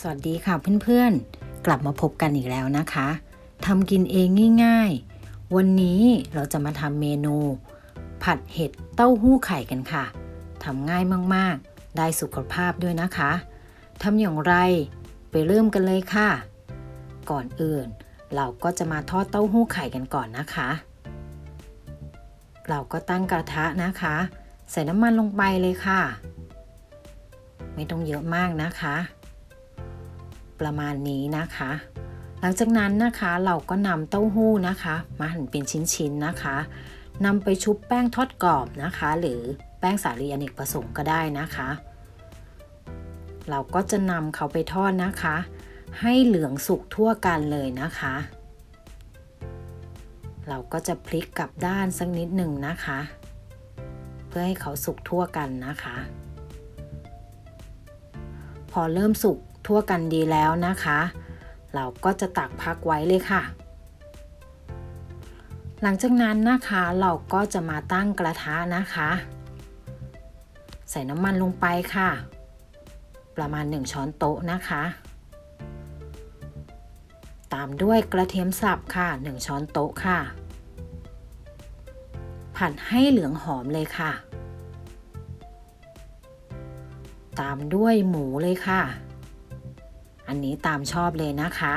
สวัสดีค่ะเพื่อนๆ กลับมาพบกันอีกแล้วนะคะทำกินเองง่ายๆ วันนี้เราจะมาทำเมนู ผัดเห็ดเต้าหู้ไข่กันค่ะทำง่ายมากๆ ได้สุขภาพด้วยนะคะทำอย่างไรไปเริ่มกันเลยค่ะ ก่อนอื่น เราก็จะมาทอดเต้าหู้ไข่กันก่อนนะคะ เราก็ตั้งกระทะนะคะ ใส่น้ำมันลงไปเลยค่ะ ไม่ต้องเยอะมากนะคะ ประมาณนี้นะคะ หลังจากนั้นนะคะเราก็นำเต้าหู้นะคะ มาหั่นเป็นชิ้นๆนะคะนำไปชุบแป้งทอดกรอบนะคะ หรือแป้งสาลีอเนกประสงค์ก็ได้นะคะ เราก็จะนำเขาไปทอดนะคะ ให้เหลืองสุกทั่วกันเลยนะคะ เราก็จะพลิกกลับด้านสักนิดหนึ่งนะคะ เพื่อให้เขาสุกทั่วกันนะคะ พอเริ่มสุก ทั่วกันดีแล้วนะคะ เราก็จะตักพักไว้เลยค่ะ หลังจากนั้นนะคะเราก็จะมาตั้งกระทะนะคะ ใส่น้ำมันลงไปค่ะ ประมาณ 1 ช้อนโต๊ะนะคะ ตามด้วยกระเทียมสับค่ะ 1 ช้อนโต๊ะค่ะ ผัดให้เหลืองหอมเลยค่ะตามด้วยหมูเลยค่ะ อันนี้ตามชอบเลยนะคะ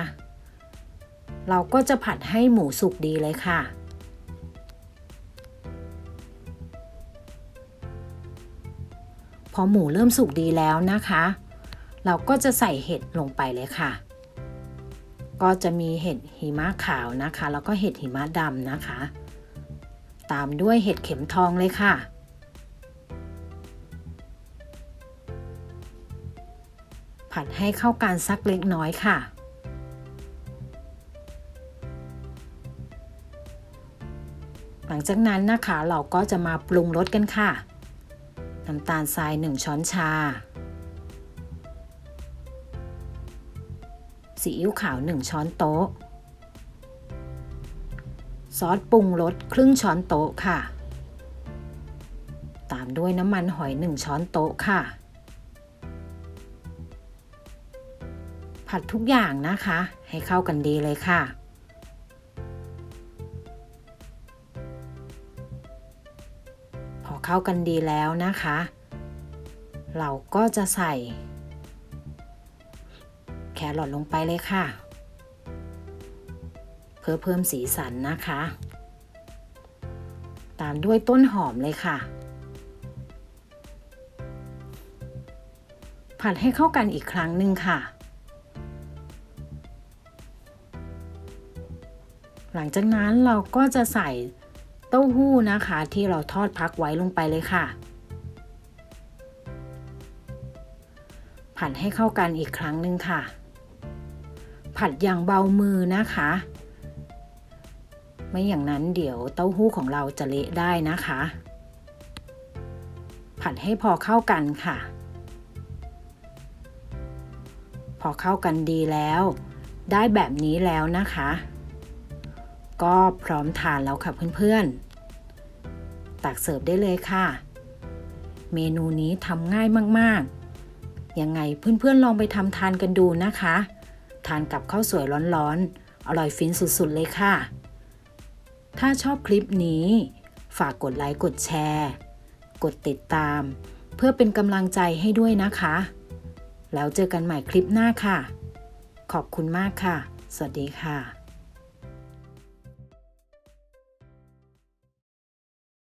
เราก็จะผัดให้หมูสุกดีเลยค่ะ พอหมูเริ่มสุกดีแล้วนะคะ เราก็จะใส่เห็ดลงไปเลยค่ะ ก็จะมีเห็ดหิมะขาวนะคะ แล้วก็เห็ดหิมะดำนะคะ ตามด้วยเห็ดเข็มทองเลยค่ะ ผัดให้เข้ากันสักเล็กน้อยค่ะ หลังจากนั้นนะคะเราก็จะมาปรุงรสกันค่ะ น้ำตาลทราย 1 ช้อนชา ซีอิ๊วขาว 1 ช้อนโต๊ะ ซอสปรุงรสครึ่งช้อนโต๊ะค่ะ ตามด้วยน้ำมันหอย 1 ช้อนโต๊ะค่ะ ผัดทุกอย่างนะคะ ให้เข้ากันดีเลยค่ะ พอเข้ากันดีแล้วนะคะ เราก็จะใส่ แครอทลงไปเลยค่ะ เพื่อเพิ่มสีสันนะคะ ตามด้วยต้นหอมเลยค่ะผัดให้เข้ากันอีกครั้งหนึ่งค่ะ หลังจากนั้นเราก็จะใส่เต้าหู้นะคะ ที่เราทอดพักไว้ลงไปเลยค่ะ ผัดให้เข้ากันอีกครั้งหนึ่งค่ะ ผัดอย่างเบามือนะคะ ไม่อย่างนั้นเดี๋ยวเต้าหู้ของเราจะเละได้นะคะ ผัดให้พอเข้ากันค่ะ พอเข้ากันดีแล้ว ได้แบบนี้แล้วนะคะ ก็พร้อมทานแล้วค่ะเพื่อนๆ ตักเสิร์ฟได้เลยค่ะ เมนูนี้ทำง่ายมากๆ ยังไงเพื่อนๆลองไปทำทานกันดูนะคะ ทานกับข้าวสวยร้อนๆ อร่อยฟินสุดๆเลยค่ะ ถ้าชอบคลิปนี้ ฝากกดไลค์กดแชร์ กดติดตาม เพื่อเป็นกำลังใจให้ด้วยนะคะ แล้วเจอกันใหม่คลิปหน้าค่ะ ขอบคุณมากค่ะ สวัสดีค่ะ